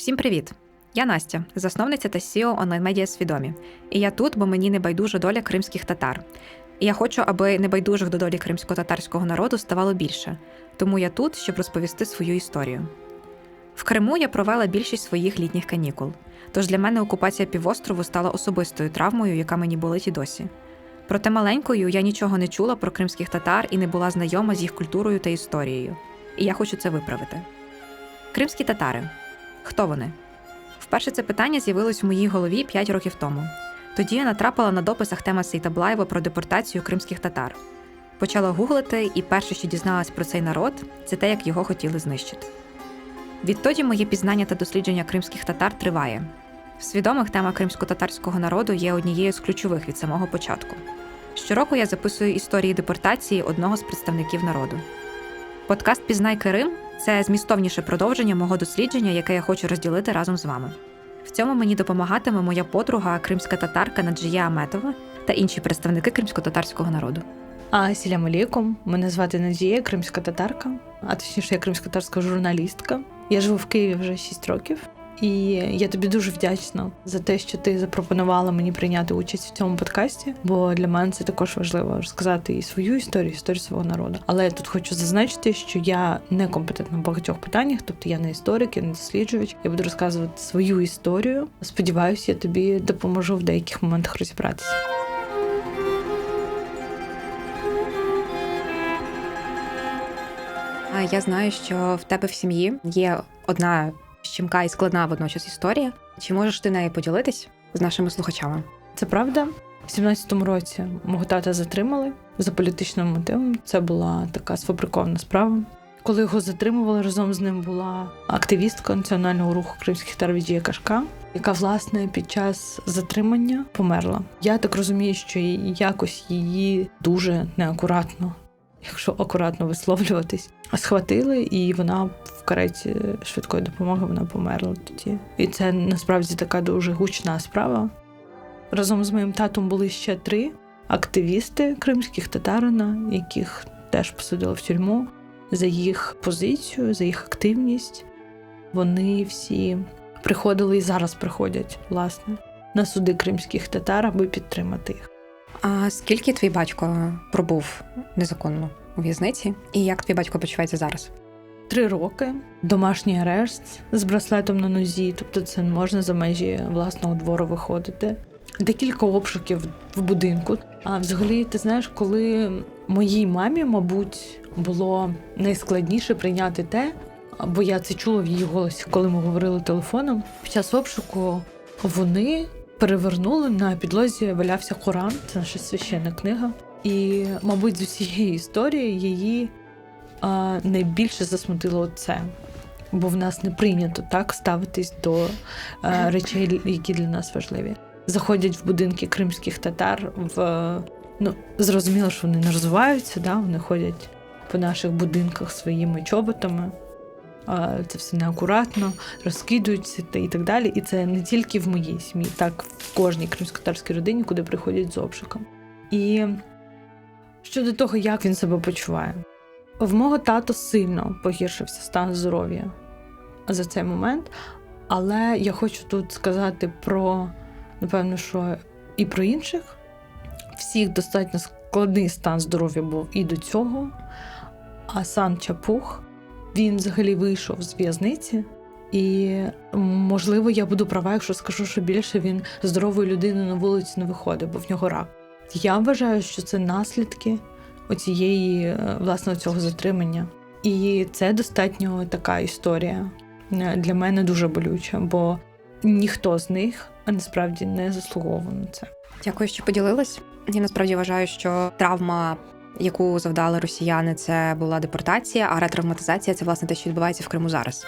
Всім привіт! Я Настя, засновниця та CEO онлайн-медіа свідомі. І я тут, бо мені не байдужа доля кримських татар. І я хочу, аби небайдужих до долі кримсько-татарського народу ставало більше. Тому я тут, щоб розповісти свою історію. В Криму я провела більшість своїх літніх канікул. Тож для мене окупація півострову стала особистою травмою, яка мені болить і досі. Проте маленькою я нічого не чула про кримських татар і не була знайома з їх культурою та історією. І я хочу це виправити. Кримські татари. Хто вони? Вперше це питання з'явилось в моїй голові 5 років тому. Тоді я натрапила на дописах тема Сейтаблаєва про депортацію кримських татар. Почала гуглити, і перше, що дізналась про цей народ, це те, як його хотіли знищити. Відтоді моє пізнання та дослідження кримських татар триває. В свідомих тема кримсько-татарського народу є однією з ключових від самого початку. Щороку я записую історії депортації одного з представників народу. Подкаст Пізнай Крим це змістовніше продовження мого дослідження, яке я хочу розділити разом з вами. В цьому мені допомагатиме моя подруга, кримська татарка Наджія Аметова та інші представники кримсько-татарського народу. Асілям алейкум. Мене звати Надія, кримська татарка, а точніше, я кримсько-татарська журналістка. Я живу в Києві вже 6 років, і я тобі дуже вдячна за те, що ти запропонувала мені прийняти участь в цьому подкасті. Бо для мене це також важливо розказати і свою історію, і історію свого народу. Але я тут хочу зазначити, що я не компетентна в багатьох питаннях, тобто я не історик, я не досліджувач. Я буду розказувати свою історію. Сподіваюся, я тобі допоможу в деяких моментах розібратися. Я знаю, що в тебе в сім'ї є одна щемка і складна водночас історія. Чи можеш ти нею поділитись з нашими слухачами? Це правда. У 17-му році мого тата затримали за політичним мотивом. Це була така сфабрикована справа. Коли його затримували, разом з ним була активістка національного руху кримських татар Кашка, яка власне під час затримання померла. Я так розумію, що якось її дуже неакуратно, якщо акуратно висловлюватись, схватили, і вона в кареті швидкої допомоги вона померла тоді. І це насправді така дуже гучна справа. Разом з моїм татом були ще три активісти кримських татарина, яких теж посадили в тюрму за їх позицію, за їх активність. Вони всі приходили і зараз приходять, власне, на суди кримських татар, аби підтримати їх. А скільки твій батько пробув незаконно у в'язниці? І як твій батько почувається зараз? Три роки домашній арешт з браслетом на нозі, тобто це не можна за межі власного двору виходити. Декілька обшуків в будинку. А взагалі, ти знаєш, коли моїй мамі, мабуть, було найскладніше прийняти те, бо я це чула в її голосі, коли ми говорили телефоном. Під час обшуку вони перевернули на підлозі валявся Коран, це наша священна книга. І, мабуть, з усієї історії її а, найбільше засмутило це. Бо в нас не прийнято так ставитись до а, речей, які для нас важливі. Заходять в будинки кримських татар в ну зрозуміло, що вони не розвиваються, да? вони ходять по наших будинках своїми чоботами. Це все неакуратно, розкидуються та і так далі. І це не тільки в моїй сім'ї, так в кожній кримськотарській родині, куди приходять з обшуком. І щодо того, як він себе почуває, в мого тато сильно погіршився стан здоров'я за цей момент. Але я хочу тут сказати про, напевно, що і про інших. Всіх достатньо складний стан здоров'я був і до цього. А Сан Чапух він взагалі вийшов з в'язниці, і, можливо, я буду права, якщо скажу, що більше він здорової людини на вулиці не виходить, бо в нього рак. Я вважаю, що це наслідки оцієї власне цього затримання. І це достатньо така історія для мене дуже болюча, бо ніхто з них насправді не заслуговував на це. Дякую, що поділилась. Я насправді вважаю, що травма, яку завдали росіяни, це була депортація, а ретравматизація це власне те, що відбувається в Криму зараз.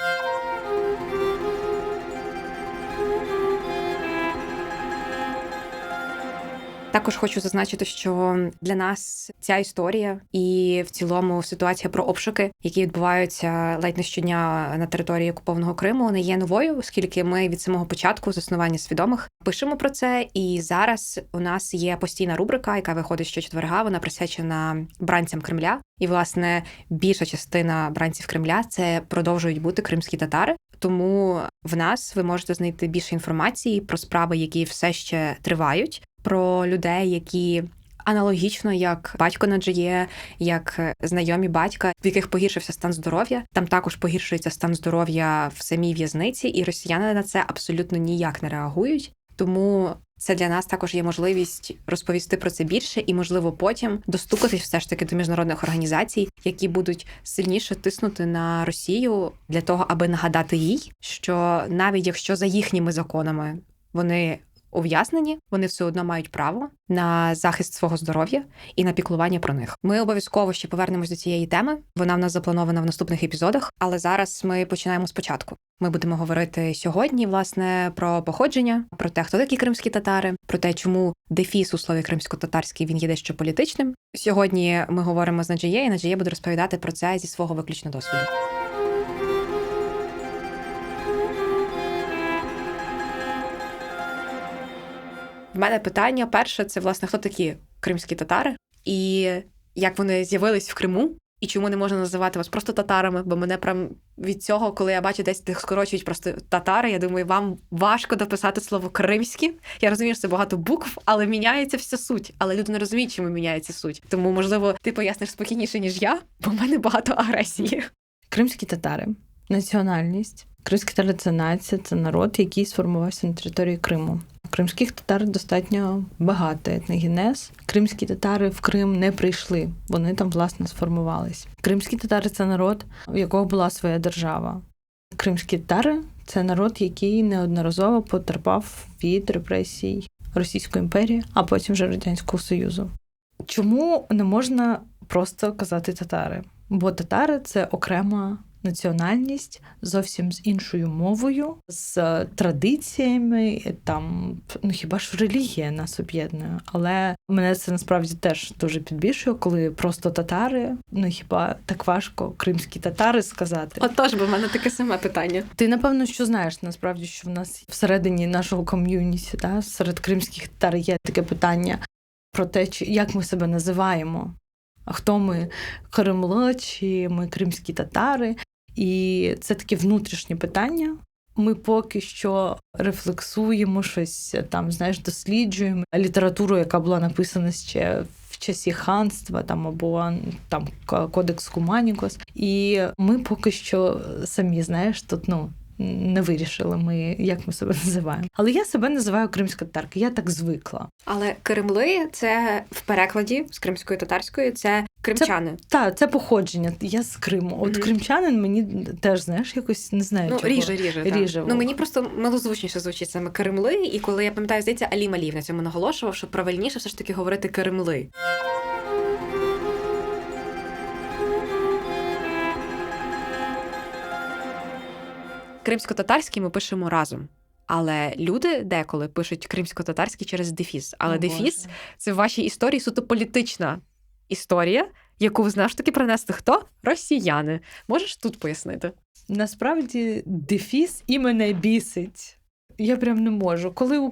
Також хочу зазначити, що для нас ця історія і в цілому ситуація про обшуки, які відбуваються ледь не щодня на території окупованого Криму, не є новою, оскільки ми від самого початку заснування свідомих пишемо про це. І зараз у нас є постійна рубрика, яка виходить щочетверга. Вона присвячена бранцям Кремля. І, власне, більша частина бранців Кремля це продовжують бути кримські татари. Тому В нас ви можете знайти більше інформації про справи, які все ще тривають, про людей, які аналогічно як батько Наджиє, як знайомі батька, в яких погіршився стан здоров'я. Там також погіршується стан здоров'я в самій в'язниці, і росіяни на це абсолютно ніяк не реагують. Тому це для нас також є можливість розповісти про це більше і, можливо, потім достукатись все ж таки до міжнародних організацій, які будуть сильніше тиснути на Росію для того, аби нагадати їй, що навіть якщо за їхніми законами вони ув'язнені, вони все одно мають право на захист свого здоров'я і на піклування про них. Ми обов'язково ще повернемось до цієї теми. Вона в нас запланована в наступних епізодах, але зараз ми починаємо спочатку. Ми будемо говорити сьогодні, власне, про походження, про те, хто такі кримські татари, про те, чому дефіс у слові кримсько-татарський він є дещо політичним. Сьогодні ми говоримо з Наджіє, і Наджіє буде розповідати про це зі свого виключно досвіду. В мене питання перше це власне хто такі кримські татари, і як вони з'явились в Криму, і чому не можна називати вас просто татарами? Бо мене прям від цього, коли я бачу десь де скорочують просто татари, я думаю, вам важко дописати слово кримські. Я розумію, що це багато букв, але міняється вся суть. Але люди не розуміють, чому міняється суть. Тому, можливо, ти поясниш спокійніше, ніж я, бо в мене багато агресії. Кримські татари, національність. Кримські татари це нація, це народ, який сформувався на території Криму. Кримських татар достатньо багато етногенез. Кримські татари в Крим не прийшли, вони там власне сформувались. Кримські татари це народ, у якого була своя держава. Кримські татари це народ, який неодноразово потерпав від репресій Російської імперії, а потім вже Радянського Союзу. Чому не можна просто казати татари? Бо татари це окрема національність зовсім з іншою мовою, з традиціями. Там ну хіба ж релігія нас об'єднує, але мене це насправді теж дуже підбільшує, коли просто татари. Ну хіба так важко кримські татари сказати? Отож, бо в мене таке саме питання. Ти напевно що знаєш насправді, що в нас всередині нашого ком'юніті, да, серед кримських татар є таке питання про те, чи як ми себе називаємо. А хто ми Кремло, чи ми кримські татари? І це таке внутрішнє питання. Ми поки що рефлексуємо щось там, знаєш, досліджуємо літературу, яка була написана ще в часі ханства, там або там Кодекс Куманікос. І ми поки що самі, знаєш, тут ну. Не вирішили ми, як ми себе називаємо. Але я себе називаю кримська татарка, я так звикла. Але Кремли це в перекладі з кримської татарської це кримчани. Це, так, це походження. Я з Криму. От mm-hmm. кримчанин мені теж знаєш, якось не знаю. Ну, чого. ріже, ріже. ріже ну мені просто милозвучніше звучить саме Кремли. І коли я пам'ятаю, здається, Алі Малів на цьому наголошував, що правильніше все ж таки говорити Кремли. Кримсько-татарський ми пишемо разом. Але люди деколи пишуть кримсько-татарський через дефіс. Але О, дефіс Боже. це в вашій історії суто політична історія, яку ви знаєш таки принесли хто? Росіяни. Можеш тут пояснити? Насправді дефіс і мене бісить. Я прям не можу. Коли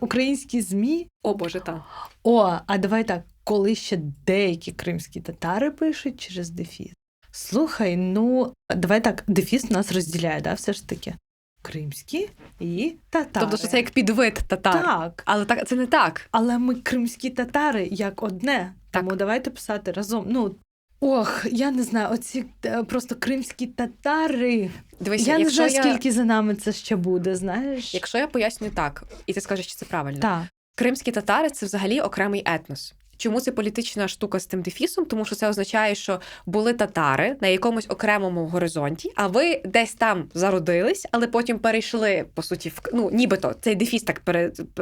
українські ЗМІ. О Боже, так. О, а давай так, коли ще деякі кримські татари пишуть через дефіс. Слухай, ну давай так, дефіс нас розділяє, да, все ж таки. Кримські і татари. Тобто, що це як підвид татар. Так. Але так це не так. Але ми кримські татари як одне. Так. Тому давайте писати разом. Ну ох, я не знаю, оці просто кримські татари. Дивися, я не знаю, я... скільки за нами це ще буде. Знаєш, якщо я поясню так, і ти скажеш, що це правильно. Так. Кримські татари це взагалі окремий етнос. Чому це політична штука з тим дефісом? Тому що це означає, що були татари на якомусь окремому горизонті, а ви десь там зародились, але потім перейшли по суті в ну, нібито цей дефіс так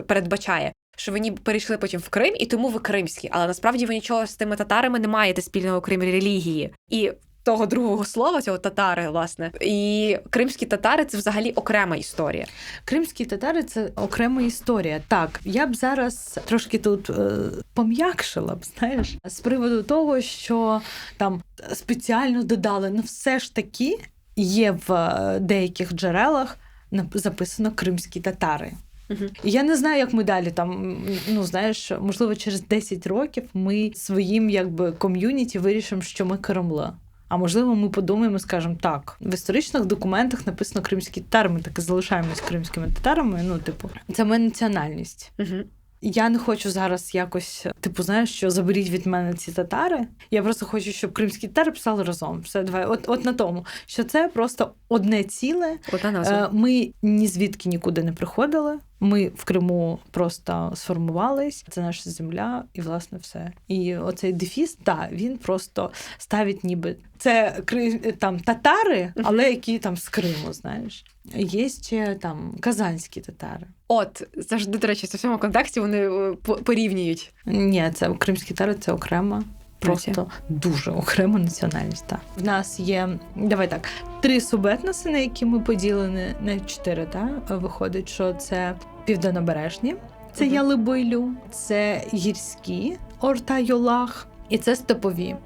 передбачає. Що ви ніби перейшли потім в Крим, і тому ви кримські, але насправді ви нічого з тими татарами не маєте спільного крім релігії. І того другого слова, цього татари, власне, і кримські татари це взагалі окрема історія. Кримські татари це окрема історія. Так, я б зараз трошки тут е, пом'якшила б, знаєш, з приводу того, що там спеціально додали, ну все ж таки є в деяких джерелах записано кримські татари. Uh-huh. Я не знаю, як ми далі там. Ну знаєш, можливо, через 10 років ми своїм якби ком'юніті вирішимо, що ми Кремла. А можливо, ми подумаємо, скажемо так. В історичних документах написано кримські татари, ми так і залишаємось кримськими татарами. Ну, типу, це моя національність. Угу. Я не хочу зараз якось, типу, знаєш, що заберіть від мене ці татари. Я просто хочу, щоб кримські татари писали разом. Все давай, от, от на тому, що це просто одне ціле. Одна назва. Е, Ми ні звідки нікуди не приходили. Ми в Криму просто сформувались. Це наша земля, і власне все. І оцей дефіс, так, він просто ставить, ніби це там татари, але які там з Криму, знаєш. Є ще там казанські татари. От завжди, до речі, в цьому контексті вони е, по- порівнюють. Ні, це кримські татари, це окрема. Просто дуже окрема національність. Так. В нас є, давай так, три субетноси, на які ми поділені, не чотири, так? Виходить, що це південнобережні, це угу. Ялибойлю, це гірські Орта-Йолах, і це степові,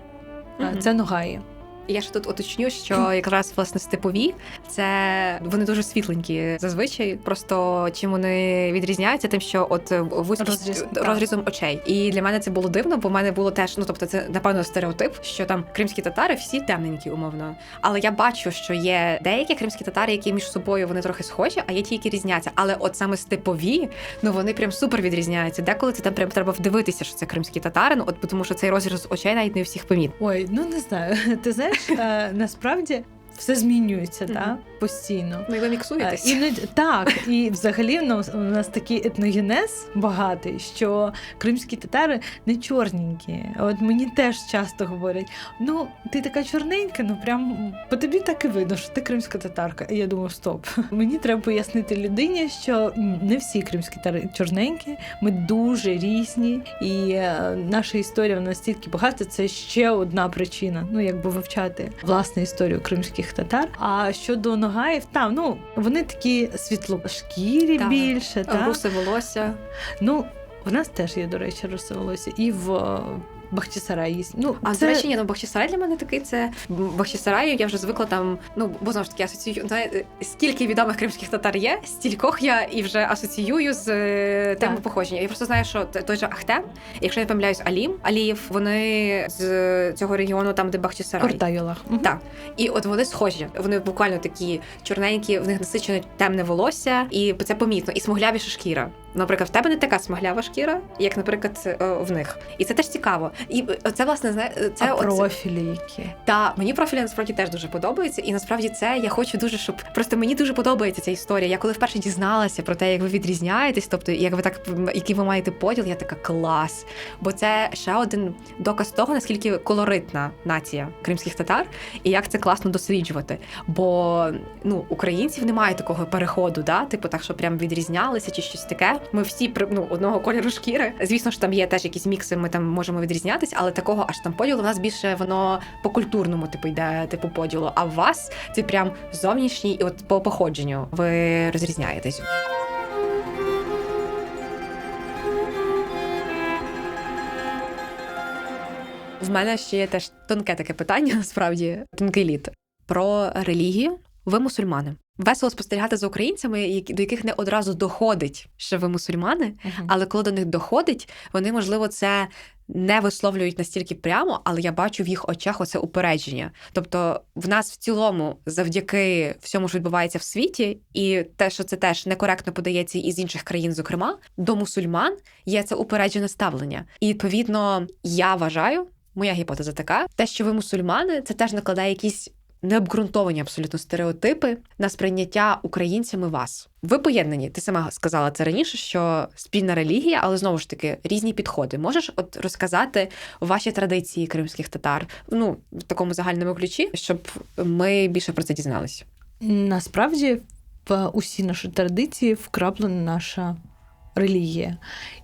угу. Це Ногаї. Я ж тут уточню, що якраз власне степові це вони дуже світленькі зазвичай. Просто чим вони відрізняються, тим, що от вузькість Розріз, так. розрізом очей. І для мене це було дивно, бо в мене було теж, ну тобто, це напевно стереотип, що там кримські татари всі темненькі, умовно. Але я бачу, що є деякі кримські татари, які між собою вони трохи схожі, а є ті, які різняться. Але от саме степові, ну вони прям супер відрізняються. Деколи це там прям треба вдивитися, що це кримські татари. Ну от тому, що цей розріз очей навіть не у всіх помітний. Ой, ну не знаю. Ти знаєш, е, насправді все змінюється так, постійно. Ну і ви Е, міксуєтесь. Іноді так, і взагалі в нас, у нас такий етногенез багатий, що кримські татари не чорненькі. От мені теж часто говорять: ну, ти така чорненька, ну прям по тобі так і видно, що ти кримська татарка. І я думаю, стоп. Мені треба пояснити людині, що не всі кримські татари чорненькі, ми дуже різні, і е, наша історія настільки багата. Це ще одна причина. Ну, якби вивчати власне історію кримських татар. А щодо Ногаїв, там ну вони такі світлошкірі Так. більше, так? Русе волосся. Ну, в нас теж є, до речі, русе волосся. І в е, Бахчисараї є. Ну, А це... до речі, ні, ну Бахчисарай для мене такий це Бахчисараю. Я вже звикла там. Ну бо знову ж таки асоціюю. Знаєте, скільки відомих кримських татар є, стількох я і вже асоціюю з е, теми Так. походження. Я просто знаю, що той же Ахтем, якщо я не помиляюсь, Алім Алієв, вони з цього регіону, там де Бахчисарай. Кортайолах. Так. І от вони схожі. Вони буквально такі чорненькі, в них насичене темне волосся, і це помітно, і смуглявіша шкіра. Наприклад, в тебе не така смаглява шкіра, як, наприклад, е, в них. І це теж цікаво. І е, це власне е, це а оце- профілі які. та мені профілі насправді теж дуже подобаються, і насправді це я хочу дуже, щоб просто мені дуже подобається ця історія. Я коли вперше дізналася про те, як ви відрізняєтесь, тобто як ви так який ви маєте поділ, я така клас. Бо це ще один доказ того, наскільки колоритна нація кримських татар, і як це класно досліджувати. Бо ну українців немає такого переходу, да, типу так, що прям відрізнялися чи щось таке. Ми всі ну, одного кольору шкіри. Звісно ж, там є теж якісь мікси, ми там можемо відрізнятися, але такого аж там поділу в нас більше воно по культурному типу йде типу поділу. А в вас це прям зовнішній і от по походженню ви розрізняєтесь. В мене ще є теж тонке таке питання, насправді тонкий лід про релігію. Ви мусульмани. Весело спостерігати за українцями, до яких не одразу доходить, що ви мусульмани, але коли до них доходить, вони, можливо, це не висловлюють настільки прямо, але я бачу в їх очах оце упередження. Тобто, в нас в цілому, завдяки всьому, що відбувається в світі, і те, що це теж некоректно подається із інших країн, зокрема, до мусульман є це упереджене ставлення. І відповідно, я вважаю, моя гіпотеза така: те, що ви мусульмани, це теж накладає якісь. Необґрунтовані абсолютно стереотипи на сприйняття українцями вас. Ви поєднані. Ти сама сказала це раніше, що спільна релігія, але знову ж таки різні підходи. Можеш от розказати ваші традиції кримських татар, ну в такому загальному ключі, щоб ми більше про це дізналися. Насправді в усі наші традиції вкраплена наша релігія.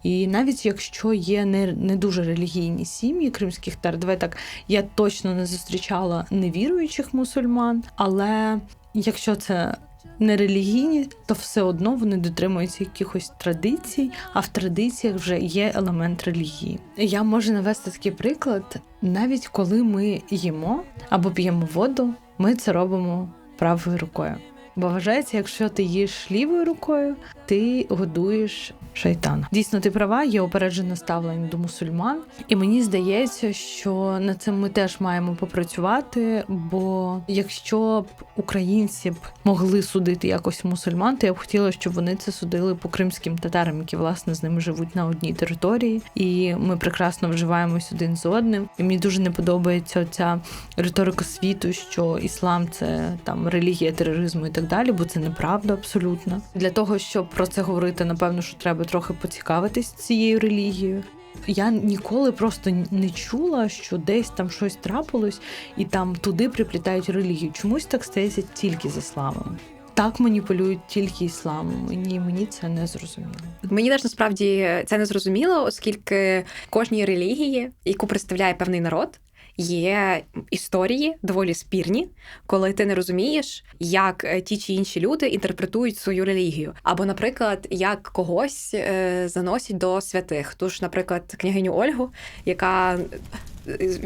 І навіть якщо є не, не дуже релігійні сім'ї кримських татар, давай так, я точно не зустрічала невіруючих мусульман, але якщо це не релігійні, то все одно вони дотримуються якихось традицій, а в традиціях вже є елемент релігії. Я можу навести такий приклад, навіть коли ми їмо або п'ємо воду, ми це робимо правою рукою. Бо вважається, якщо ти їш лівою рукою, ти годуєш шайтана. Дійсно, ти права, є опереджене ставлення до мусульман, і мені здається, що над цим ми теж маємо попрацювати. Бо якщо б українці б могли судити якось мусульман, то я б хотіла, щоб вони це судили по кримським татарам, які власне з ними живуть на одній території, і ми прекрасно вживаємось один з одним. І мені дуже не подобається ця риторика світу, що іслам це там релігія тероризму і так далі, бо це неправда абсолютно. Для того щоб про це говорити, напевно, що треба трохи поцікавитись цією релігією. Я ніколи просто не чула, що десь там щось трапилось, і там туди приплітають релігію. Чомусь так стається тільки з ісламом. Так маніпулюють тільки ісламом. Ні, мені це не зрозуміло. Мені теж насправді це не зрозуміло, оскільки кожній релігії, яку представляє певний народ, є історії доволі спірні, коли ти не розумієш, як е, ті чи інші люди інтерпретують свою релігію. Або, наприклад, як когось е, заносять до святих. Тож, наприклад, княгиню Ольгу, яка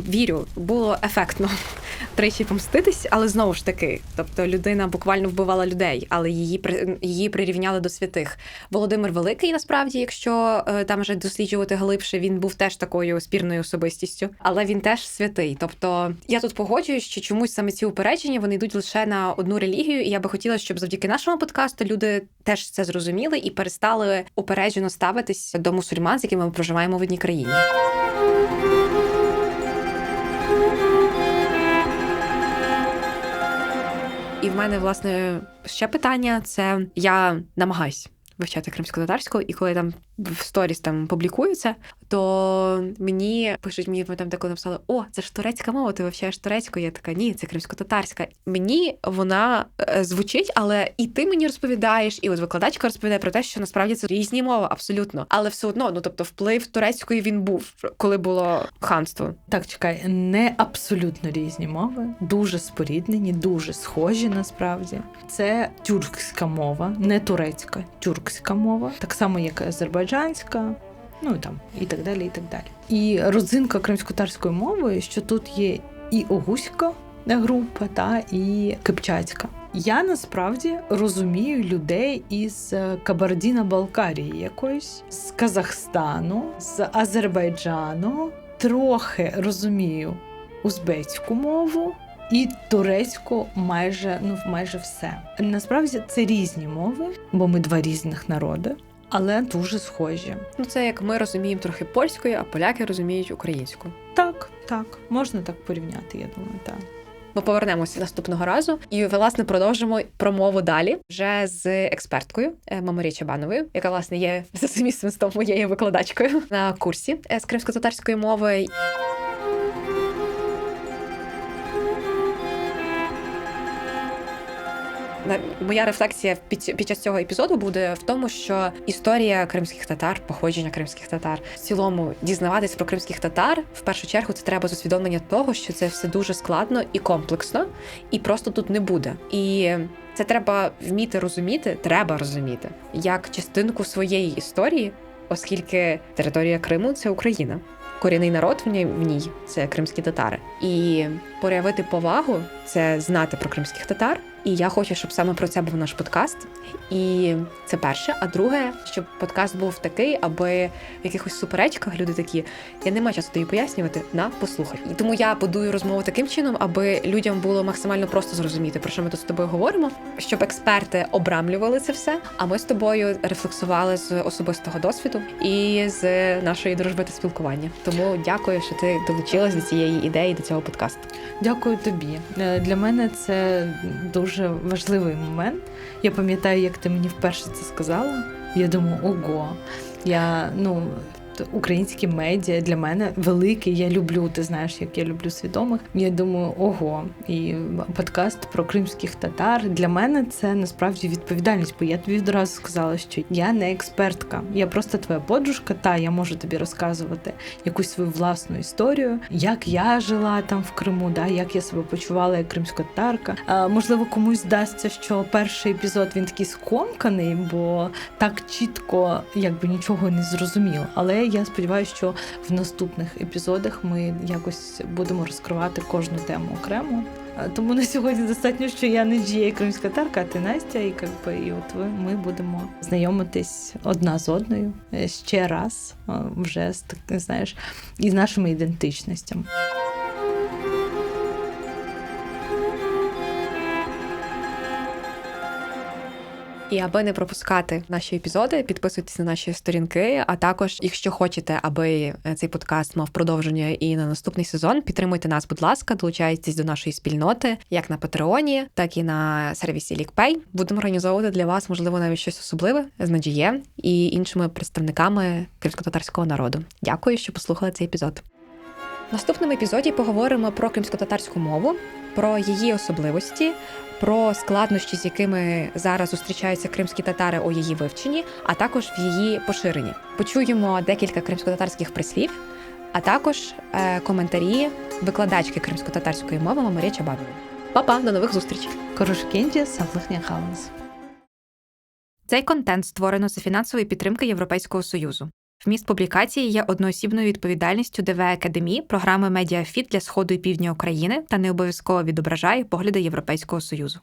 вірю, було ефектно тричі помститись, але знову ж таки, тобто людина буквально вбивала людей, але її її прирівняли до святих. Володимир Великий, насправді, якщо е, там вже досліджувати глибше, він був теж такою спірною особистістю, але він теж святий. Тобто я тут погоджуюсь, що чомусь саме ці упередження вони йдуть лише на одну релігію, і я би хотіла, щоб завдяки нашому подкасту люди теж це зрозуміли і перестали упереджено ставитись до мусульман, з якими ми проживаємо в одній країні. І в мене, власне, ще питання: це я намагаюсь вивчати кримсько-татарську, і коли там в сторіс там публікується, то мені пишуть, мені там деколи написали: О, це ж турецька мова, ти вивчаєш турецьку. Я така, ні, це кримсько-татарська. Мені вона е, звучить, але і ти мені розповідаєш, і от викладачка розповідає про те, що насправді це різні мови, абсолютно. Але все одно, ну тобто, вплив турецької він був, коли було ханство. Так, чекай, не абсолютно різні мови, дуже споріднені, дуже схожі насправді. Це тюркська мова, не турецька, тюркська мова, так само як азербайджанська. Ну і там і так далі, і так далі. І родзинка кримсько-татарської мови, що тут є і огуська група, та і кипчацька. Я насправді розумію людей із е, Кабардіна-Балкарії якоїсь, з Казахстану, з Азербайджану. Трохи розумію узбецьку мову і турецьку майже ну майже все. Насправді це різні мови, бо ми два різних народи, але дуже схожі. Ну це як ми розуміємо трохи польською, а поляки розуміють українську. Так, так, можна так порівняти. Я думаю, так. Ми повернемося наступного разу і власне продовжимо промову далі вже з експерткою е, Маморі Чабановою, яка власне є за сумісництвом моєю викладачкою на курсі е, з кримсько-татарської мови. Моя рефлексія під, під час цього епізоду буде в тому, що історія кримських татар, походження кримських татар, в цілому дізнаватись про кримських татар в першу чергу це треба з усвідомлення того, що це все дуже складно і комплексно, і просто тут не буде. І це треба вміти розуміти, треба розуміти як частинку своєї історії, оскільки територія Криму це Україна. Корінний народ в ній, в ній це кримські татари. І проявити повагу це знати про кримських татар. І я хочу, щоб саме про це був наш подкаст. І це перше. А друге, щоб подкаст був такий, аби в якихось суперечках люди такі, я не маю часу тобі пояснювати, на послухай. І тому я будую розмову таким чином, аби людям було максимально просто зрозуміти, про що ми тут з тобою говоримо, щоб експерти обрамлювали це все. А ми з тобою рефлексували з особистого досвіду і з нашої дружби та спілкування. Тому дякую, що ти долучилась до цієї ідеї, до цього подкасту. Дякую тобі. Для мене це дуже важливий момент. Я пам'ятаю, як ти мені вперше це сказала. Я думаю, ого, я ну. Українські медіа для мене велике. Я люблю, ти знаєш, як я люблю свідомих. Я думаю, ого, і подкаст про кримських татар для мене це насправді відповідальність, бо я тобі одразу сказала, що я не експертка, я просто твоя подружка. Та я можу тобі розказувати якусь свою власну історію, як я жила там в Криму, да, як я себе почувала як кримська татарка. А, можливо, комусь здасться, що перший епізод він такий скомканий, бо так чітко якби нічого не зрозуміло. Але я сподіваюся, що в наступних епізодах ми якось будемо розкривати кожну тему окремо. Тому на сьогодні достатньо, що я не Джія кримська тарка, а ти Настя, і как би, і от ви ми будемо знайомитись одна з одною е, ще раз, вже з знаєш, із нашими ідентичностями. І аби не пропускати наші епізоди, підписуйтесь на наші сторінки. А також, якщо хочете, аби е, цей подкаст мав продовження і на наступний сезон, підтримуйте нас, будь ласка, долучайтесь до нашої спільноти, як на Патреоні, так і на сервісі LeakPay. Будемо організовувати для вас, можливо, навіть щось особливе з Надієм і іншими представниками кримсько-татарського народу. Дякую, що послухали цей епізод. В наступному епізоді поговоримо про кримсько-татарську мову, про її особливості, про складнощі, з якими зараз зустрічаються кримські татари у її вивченні, а також в її поширенні. Почуємо декілька кримсько-татарських прислів, а також е, коментарі викладачки кримсько-татарської мови Марія Чабанової. Па-па, до нових зустрічей! Корушкенді Савлихня Хаунс. Цей контент створено за фінансової підтримки Європейського союзу. Вміст публікації є одноосібною відповідальністю ДВ Академії програми Медіафіт для сходу і півдня України та не обов'язково відображає погляди Європейського союзу.